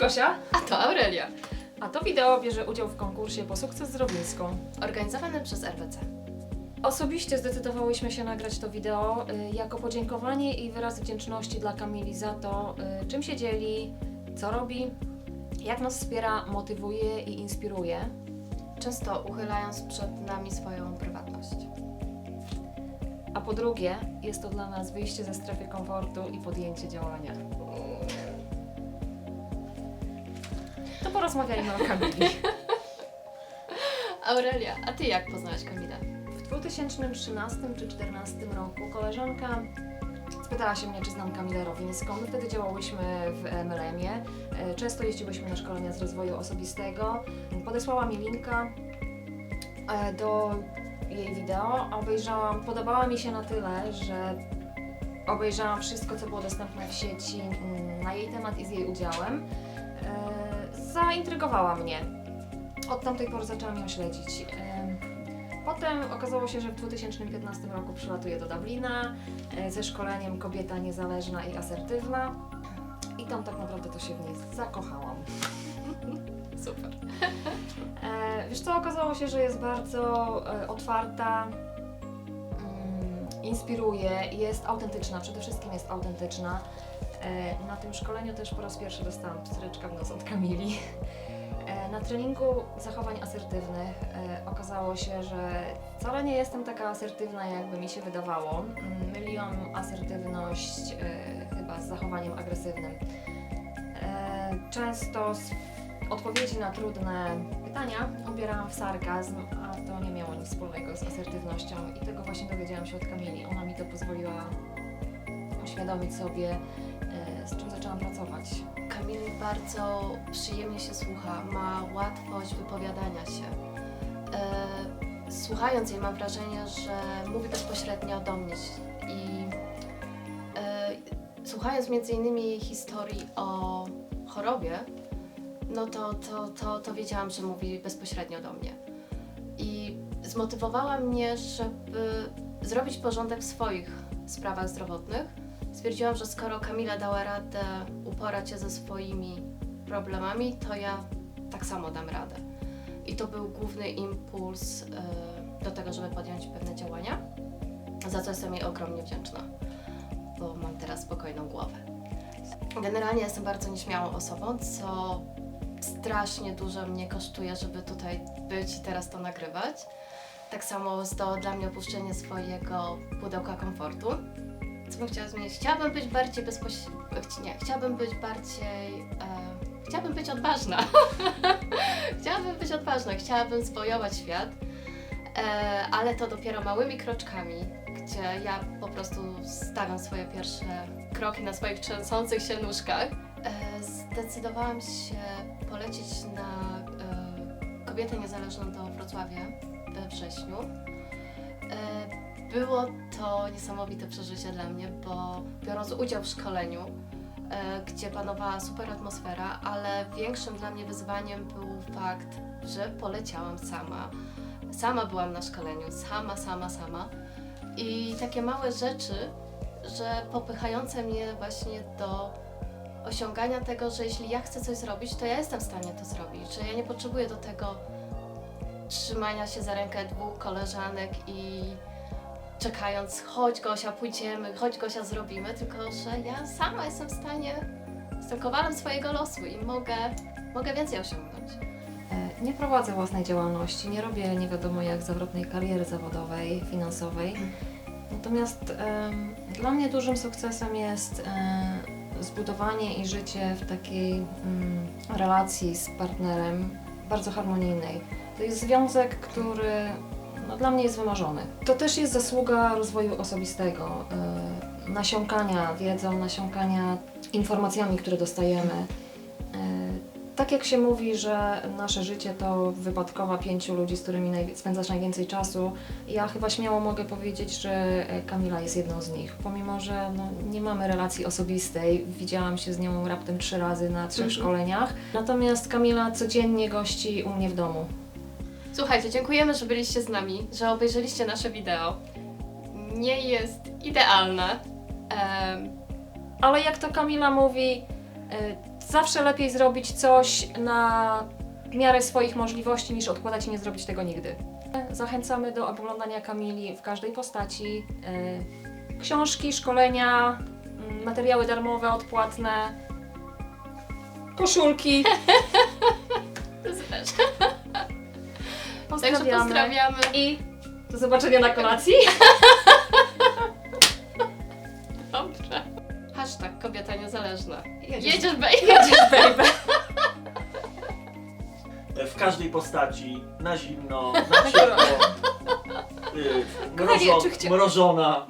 Gosia, A to Aurelia, a to wideo bierze udział w konkursie po sukces z Rowińską. organizowany przez RWC. Osobiście zdecydowałyśmy się nagrać to wideo y, jako podziękowanie i wyraz wdzięczności dla Kamili za to, y, czym się dzieli, co robi, jak nas wspiera, motywuje i inspiruje. Często uchylając przed nami swoją prywatność. A po drugie, jest to dla nas wyjście ze strefy komfortu i podjęcie działania. To porozmawiajmy o Kamili. Aurelia, a ty jak poznałaś Kamilę? W 2013 czy 2014 roku koleżanka spytała się mnie, czy znam Kamilę Rowińską. My wtedy działałyśmy w MLM-ie. E, Często jeździłyśmy na szkolenia z rozwoju osobistego. Podesłała mi linka e, do jej wideo. Obejrzałam, podobała mi się na tyle, że obejrzałam wszystko, co było dostępne w sieci mm, na jej temat i z jej udziałem. E, Zaintrygowała mnie. Od tamtej pory zaczęłam ją śledzić. E, Potem okazało się, że w 2015 roku przylatuję do Dublina e, ze szkoleniem Kobieta niezależna i asertywna. Tam tak naprawdę to się w niej zakochałam. Super. E, wiesz co, okazało się, że jest bardzo e, otwarta, mm, inspiruje, jest autentyczna, przede wszystkim jest autentyczna. E, na tym szkoleniu też po raz pierwszy dostałam pstryczka w nos od Kamili. E, na treningu zachowań asertywnych e, okazało się, że wcale nie jestem taka asertywna, jakby mi się wydawało. Mm, Myliłam asertywność e, chyba z zachowaniem agresywnym. Często odpowiedzi na trudne pytania ubierałam w sarkazm, a to nie miało nic wspólnego z asertywnością i tego właśnie dowiedziałam się od Kamili. Ona mi to pozwoliła uświadomić sobie, z czym zaczęłam pracować. Kamili bardzo przyjemnie się słucha, ma łatwość wypowiadania się. E, słuchając jej mam wrażenie, że mówi bezpośrednio do mnie i e, słuchając między innymi jej historii o chorobie, no to, to, to, to wiedziałam, że mówi bezpośrednio do mnie. I zmotywowała mnie, żeby zrobić porządek w swoich sprawach zdrowotnych. Stwierdziłam, że skoro Kamila dała radę uporać się ze swoimi problemami, to ja tak samo dam radę. I to był główny impuls e, do tego, żeby podjąć pewne działania, za co jestem jej ogromnie wdzięczna, bo mam teraz spokojną głowę. Generalnie jestem bardzo nieśmiałą osobą, co strasznie dużo mnie kosztuje, żeby tutaj być i teraz to nagrywać. Tak samo jest to dla mnie opuszczenie swojego pudełka komfortu. Co bym chciała zmienić? Chciałabym być bardziej bezpośrednio. Nie, chciałabym być bardziej. E, chciałabym być odważna. chciałabym być odważna, chciałabym zwojować świat, e, ale to dopiero małymi kroczkami, gdzie ja po prostu stawiam swoje pierwsze kroki na swoich trzęsących się nóżkach. E, zdecydowałam się polecieć na e, kobietę niezależną do Wrocławia we wrześniu. E, było to niesamowite przeżycie dla mnie, bo biorąc udział w szkoleniu, e, gdzie panowała super atmosfera, ale większym dla mnie wyzwaniem był fakt, że poleciałam sama. Sama byłam na szkoleniu, sama, sama, sama. I takie małe rzeczy, że popychające mnie właśnie do osiągania tego, że jeśli ja chcę coś zrobić, to ja jestem w stanie to zrobić, że ja nie potrzebuję do tego trzymania się za rękę dwóch koleżanek i czekając, chodź Gosia, pójdziemy, chodź Gosia, zrobimy, tylko że ja sama jestem w stanie, jestem kowalem swojego losu i mogę, mogę więcej osiągnąć. E, Nie prowadzę własnej działalności, nie robię nie wiadomo jak zawrotnej kariery zawodowej, finansowej. Natomiast em, dla mnie dużym sukcesem jest e, zbudowanie i życie w takiej mm, relacji z partnerem bardzo harmonijnej. To jest związek, który no, dla mnie jest wymarzony. To też jest zasługa rozwoju osobistego, e, nasiąkania wiedzą, nasiąkania informacjami, które dostajemy. E, tak jak się mówi, że nasze życie to wypadkowa pięciu ludzi, z którymi naj- spędzasz najwięcej czasu, ja chyba śmiało mogę powiedzieć, że Kamila jest jedną z nich. Pomimo, że no, nie mamy relacji osobistej, widziałam się z nią raptem trzy razy na trzech Mhm. szkoleniach. Natomiast Kamila codziennie gości u mnie w domu. Słuchajcie, dziękujemy, że byliście z nami, że obejrzeliście nasze wideo. Nie jest idealne. Ale jak to Kamila mówi, e, zawsze lepiej zrobić coś na miarę swoich możliwości, niż odkładać i nie zrobić tego nigdy. Zachęcamy do oglądania Kamili w każdej postaci. E, Książki, szkolenia, mm, materiały darmowe, odpłatne, koszulki. Także Pozdrawiamy. pozdrawiamy. I do zobaczenia na kolacji. Dobrze. Hashtag kobieta niezależna. Jedziesz. Jedziesz, baby. Jedziesz, baby. W każdej postaci, na zimno, na ciepło, y, Kochanie, mrożo, czy chcia- mrożona.